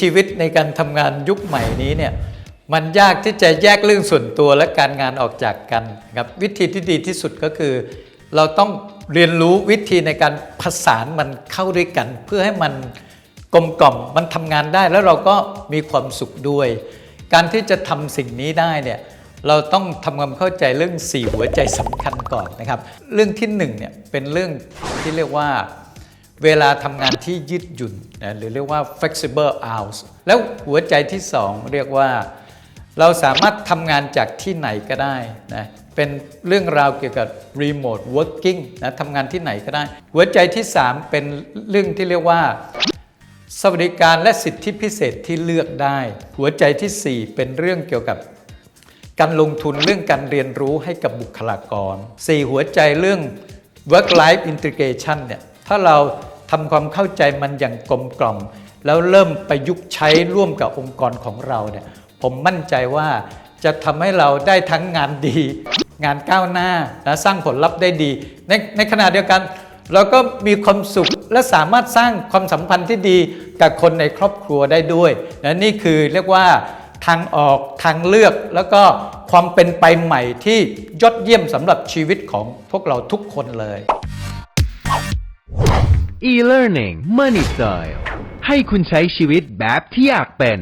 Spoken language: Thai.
ชีวิตในการทำงานยุคใหม่นี้เนี่ยมันยากที่จะแยกเรื่องส่วนตัวและการงานออกจากกันครับวิธีที่ดีที่สุดก็คือ เราต้องเรียนรู้วิธีในการผสานมันเข้าด้วยกัน เพื่อให้มันกลมกล่อมมันทำงานได้แล้วเราก็มีความสุขด้วย การที่จะทำสิ่งนี้ได้เนี่ยเราต้องทำความเข้าใจเรื่อง 4 หัวใจสำคัญก่อนนะครับ เรื่องที่1เนี่ยเป็นเรื่องที่เรียกว่า เวลาทำงานที่ยืดหยุ่นนะหรือเรียกว่า flexible hours แล้วหัวใจที่2เรียกว่า เราสามารถทำงานจากที่ไหนก็ได้นะเป็นเรื่องราวเกี่ยวกับ remote working นะทำงานที่ไหนก็ได้ หัวใจที่ 3 เป็นเรื่องที่เรียกว่า สวัสดิการและสิทธิพิเศษที่เลือกได้ หัวใจทีสี่4 เป็นเรื่องเกี่ยวกับการลงทุนเรื่องการเรียนรู้ให้กับบุคลากร 4 หัวใจเรื่อง work life integration เนี่ยถ้าเรา ทำความเข้าใจมันอย่างกลมกล่อม แล้วเริ่มประยุกต์ใช้ร่วมกับองค์กรของเราเนี่ยผมมั่นใจว่าจะทำให้เราได้ทั้งงานดี งานก้าวหน้าและสร้างผลลัพธ์ได้ดี ในในขณะเดียวกัน เราก็มีความสุขและสามารถสร้างความสัมพันธ์ที่ดีกับคนในครอบครัวได้ด้วยและนี่คือเรียกว่าทางออกทางเลือกแล้วก็ความเป็นไปใหม่ที่ยอดเยี่ยมสำหรับชีวิตของพวกเราทุกคนเลย e-learning money style ให้คุณใช้ชีวิตแบบที่อยากเป็น